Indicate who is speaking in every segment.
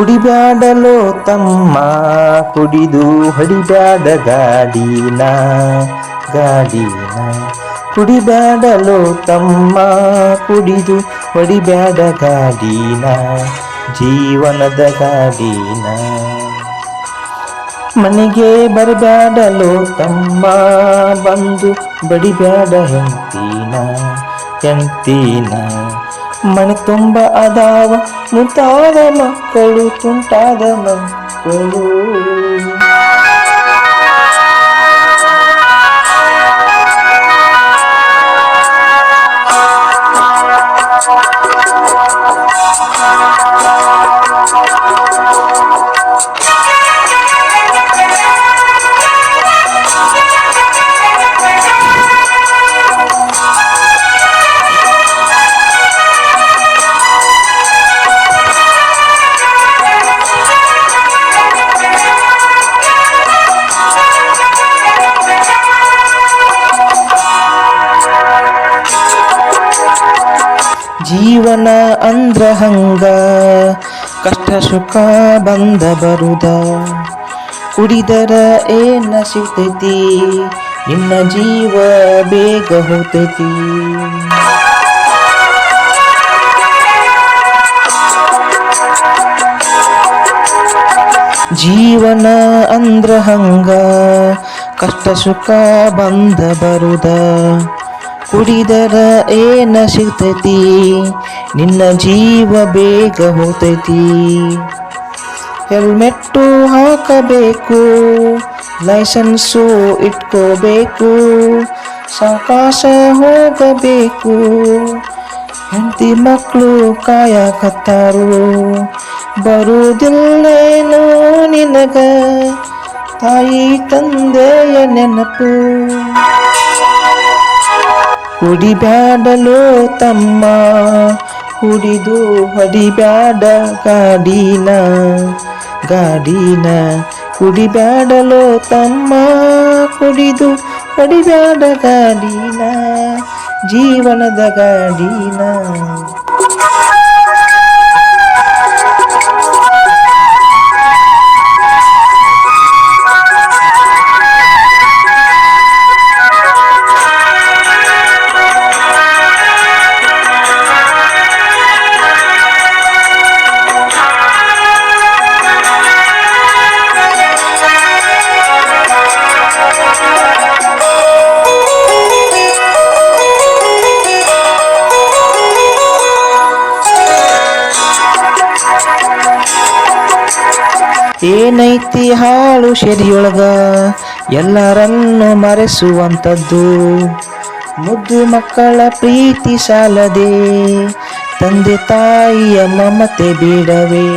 Speaker 1: ಕುಡಿಬ್ಯಾಡಲೋ ತಮ್ಮ, ಕುಡಿದು ಹೊಡಿಬ್ಯಾಡ ಗಾಡಿನ ಗಾಡಿನ. ಕುಡಿಬ್ಯಾಡಲೋ ತಮ್ಮ, ಕುಡಿದು ಹೊಡಿಬ್ಯಾಡ ಗಾಡಿನ, ಜೀವನದ ಗಾಡಿನ. ಮನೆಗೆ ಬರಬ್ಯಾಡಲೋ ತಮ್ಮ, ಬಂದು ಬಡಿಬ್ಯಾಡ ಹೆಂತೀನ ಹೆಂಡ್ತೀನ. ಮನೆ ತುಂಬ ಅದಾವ ಮುತ್ತಾದ ಮಕ್ಕಳು ತುಂಟಾದ ಮಕ್ಕಳು ಜೀವನ ಅಂದ್ರ ಹಂಗ. ಕಷ್ಟ ಸುಖ ಬಂದ ಬರುದ. ಕುಡಿದರ ಏನ ಸಿಗ್ತೈತಿ? ನಿನ್ನ ಜೀವ ಬೇಗ ಹೋಗ್ತೈತಿ. ಜೀವನ ಅಂದ್ರ ಹಂಗ. ಕಷ್ಟ ಸುಖ ಬಂದ ಬರುದ. ಕುಡಿದರ ಏನ ಸಿಗ್ತೈತಿ? ನಿನ್ನ ಜೀವ ಬೇಗ ಹೋಗ್ತೈತಿ. ಹೆಲ್ಮೆಟ್ಟು ಹಾಕಬೇಕು, ಲೈಸೆನ್ಸು ಇಟ್ಕೋಬೇಕು, ಸಾವಕಾಶ ಹೋಗಬೇಕು. ಹೆಂಡತಿ ಮಕ್ಕಳು ಕಾಯಕತ್ತಾರು, ಬರುವುದಿಲ್ಲೇನೋ ನಿನಗ? ತಾಯಿ ತಂದೆಯ ನೆನಪು. ಕುಡಿಬ್ಯಾಡಲೋ ತಮ್ಮ ಕುಡಿದು ಹೊಡಿಬ್ಯಾಡ ಗಾಡಿನ ಗಾಡಿನ ಕುಡಿಬ್ಯಾಡಲೋ ತಮ್ಮ ಕುಡಿದು ಹೊಡಿಬ್ಯಾಡ ಗಾಡಿನ ಜೀವನದ ಗಾಡಿನ. ಏನೈತಿ ಹಾಳು ಶೆರಿಯೊಳಗ? ಎಲ್ಲರನ್ನು ಮರೆಸುವಂಥದ್ದು ಮುದ್ದು ಮಕ್ಕಳ ಪ್ರೀತಿ ಸಾಲದೆ, ತಂದೆ ತಾಯಿಯ ಮಮತೆ ಬೇಡವೇ?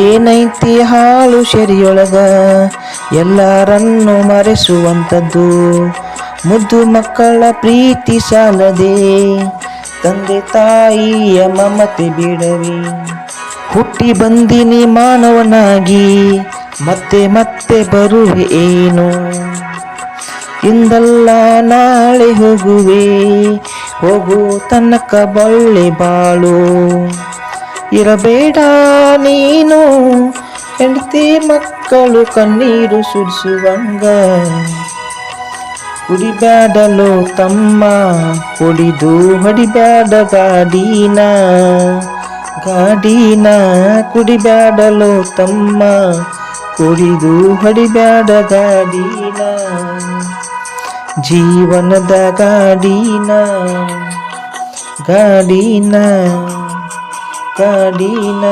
Speaker 1: ಏನೈತಿ ಹಾಳು ಶೆರಿಯೊಳಗ? ಎಲ್ಲರನ್ನು ಮರೆಸುವಂಥದ್ದು ಮುದ್ದು ಮಕ್ಕಳ ಪ್ರೀತಿ ಸಾಲದೆ, ತಂದೆ ತಾಯಿಯ ಮಮತೆ ಬಿಡವಿ ಹುಟ್ಟಿ ಬಂದಿನಿ ಮಾನವನಾಗಿ, ಮತ್ತೆ ಮತ್ತೆ ಬರುವೆ ಏನು? ಇಂದಲ್ಲ ನಾಳೆ ಹೋಗುವೆ, ಹೋಗು ತನಕ ಬಳ್ಳೆ ಬಾಳು. ಇರಬೇಡ ನೀನು, ಹೆಂಡತಿ ಮಕ್ಕಳು ಕಣ್ಣೀರು ಸುರಿಸುವಂಗ. ಕುಡಿಬ್ಯಾಡಲೋ ತಮ್ಮ, ಕುಡಿದು ಹೊಡಿಬ್ಯಾಡ ಗಾಡಿನ. ಗಾಡಿನ ಕುಡಿಬ್ಯಾಡಲೋ ತಮ್ಮ, ಕುಡಿದು ಹೊಡಿಬ್ಯಾಡ ಗಾಡಿನ. ಜೀವನದ ಗಾಡಿನ ಗಾಡಿನ ಗಾಡಿನ.